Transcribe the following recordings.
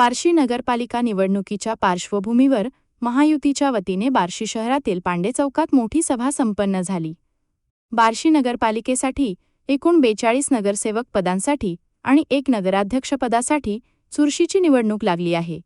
बार्शी नगरपालिका निवडणुकीच्या पार्श्वभूमीवर महायुतीच्या वतीने बार्शी शहरातील पांडे चौकात मोठी सभा संपन्न झाली. बार्शी नगरपालिकेसाठी एकूण बेचाळीस नगरसेवक पदांसाठी आणि एक नगराध्यक्षपदासाठी चुरशीची निवडणूक लागली आहे.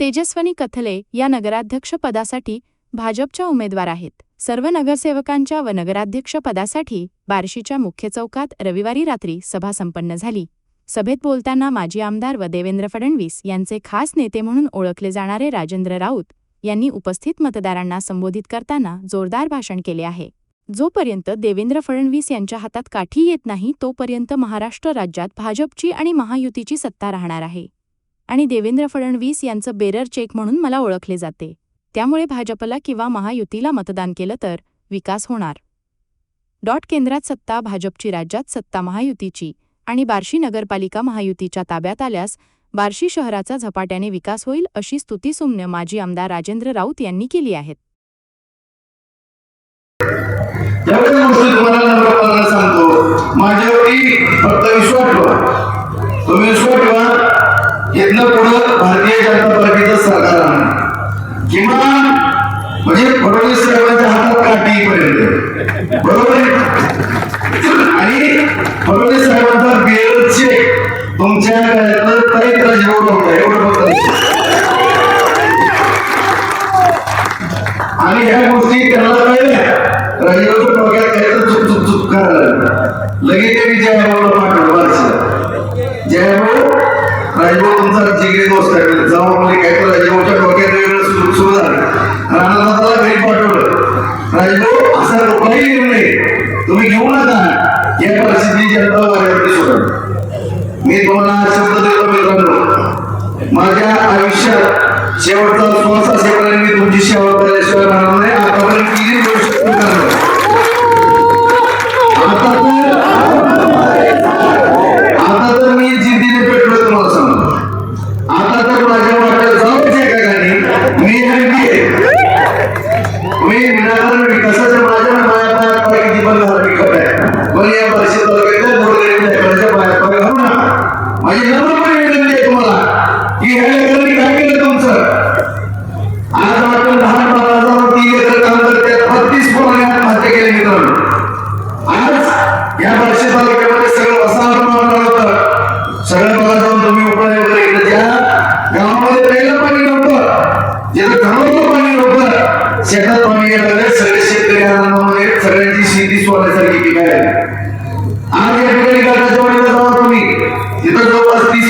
तेजस्वनी कथले या नगराध्यक्षपदासाठी भाजपच्या उमेदवार आहेत. सर्व नगरसेवकांच्या व नगराध्यक्षपदासाठी बार्शीच्या मुख्य चौकात रविवारी रात्री सभा संपन्न झाली. सभेत बोलताना माजी आमदार व देवेंद्र फडणवीस यांचे खास नेते म्हणून ओळखले जाणारे राजेंद्र राऊत यांनी उपस्थित मतदारांना संबोधित करताना जोरदार भाषण केले आहे. जोपर्यंत देवेंद्र फडणवीस यांच्या हातात काठी येत नाही तोपर्यंत महाराष्ट्र राज्यात भाजपची आणि महायुतीची सत्ता राहणार आहे. आणि देवेंद्र फडणवीस यांचं बेरर चेक म्हणून मला ओळखले जाते. त्यामुळे भाजपला किंवा महायुतीला मतदान केलं तर विकास होणार. डॉट केंद्रात सत्ता भाजपची राज्यात सत्ता महायुतीची आणि बार्शी नगरपालिका महायुतीच्या ताब्यात आल्यास बार्शी शहराचा झपाट्याने विकास होईल अशी स्तुतीसुम्न माजी आमदार राजेंद्र राऊत यांनी केली आहेत. भारतीय जनता पार्टीचं सरकार किमान म्हणजे फडणवीस साहेबांच्या हातात काठी बरोबर आहे? आणि फडणवीस साहेबांचा तुमच्या गळ्यातलं जेवढं होतं एवढं आणि ह्या गोष्टी त्यांना कळल्या राजीवच्या डोक्यात काय तर चुक चुक करायला लगेच त्यांनी जयभाऊला पाठवलं बारशीला जयभाऊ राजभाऊ तुमचा जिगरी दोस्त आहे जाऊ म्हणजे काय तर राजभाऊ मी तुम्हाला शब्द देतो मित्रांनो माझ्या आयुष्यात शेवटचा श्वास असेपर्यंत मी तुमची सेवा केल्याशिवाय राहणार नाही. आतापर्यंत किती गोष्ट करणार आता तर आता तर मी जिद्दीने पेटलो तुम्हाला सांगतो. आता तर माझ्या वाट्यात जाऊच एका गाणी मी हलकी मी. विनाकारण विकासाच्या माझ्या माया पायात किती पण झाला मी आहे. पण या वर्षी तालुक्यातल्या गोरगरीब लेकरांच्या माझी नम्रपणे विनंती आहे तुम्हाला. की हे लेकरांनी काय केलं तुमचं? आज आपण लहान बारा हजार तीन एकर काम करते बत्तीस पोरांनी आत्महत्या केली मित्रांनो. आज या वर्षी तालुक्यामध्ये सगळं वसाहत मारणार होतं. सगळं बघा जाऊन तुम्ही उपाय वगैरे इकडे ज्या गावामध्ये पाणी नव्हतं. जिथं घरावर पाणी नव्हतं शेतात पाणी गेलं सगळे शेतकरी सगळ्यांची शेती सोडायसारखी पिकायला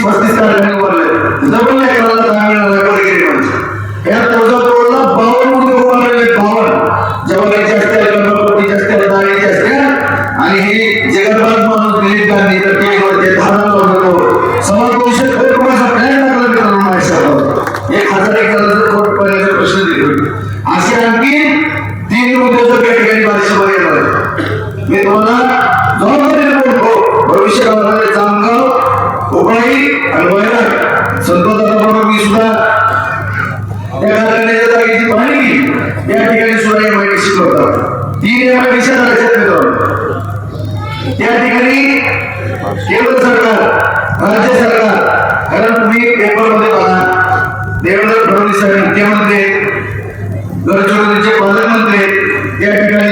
వసిస్తారని వాళ్ళు జబుల్ ఎక్కడ గ్రామీణ నగరగిరి మంచి ఏ ప్రజలతో వల్ల భవన్ ముందు వాళ్ళని భవన్ జబుల్ చేస్తే గణపతి చేస్తే దాని చేస్తే అని జగద్బాబు మనం తెలియదాన్ని ప్రతి కొడితే ధారణలో ఉండదు సమకృష కోరుకున్న ప్రయత్నాలు మిత్రులు మాట్లాడు ఏ హజార్ ఎకరాలు కోరుకోలేదు ప్రశ్న దిగుడు ఆసియానికి దీని ఉద్దేశం పెట్టుకొని పరిశ్రమ మీరు మన భవిష్యత్ उपाई मी सुद्धा जागेची पाहणी या ठिकाणी सुद्धा एम आय डी तीन एम आय डी त्या ठिकाणी केंद्र सरकार राज्य सरकार कारण तुम्ही पेपरमध्ये बघा देवेंद्र फडणवीस साहेब मुख्यमंत्री गडचिरोलीचे पालकमंत्री आहेत. ठिकाणी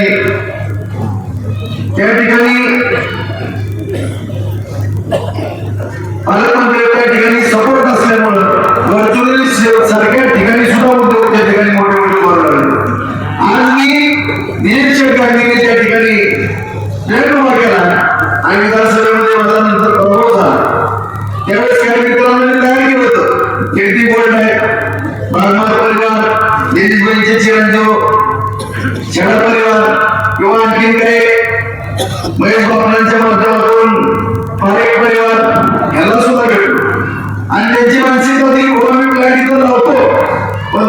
बोर्ड परिवार चिरंजीव परिवार किंवा आणखीन काही? महेश बापणांच्या माध्यमातून पारेख परिवार ह्याला सुद्धा आणि त्यांची मानसिक होती बाबा लावतो पण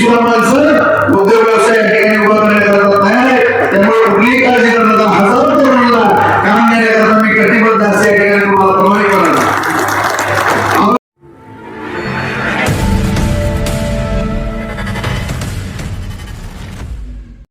You are my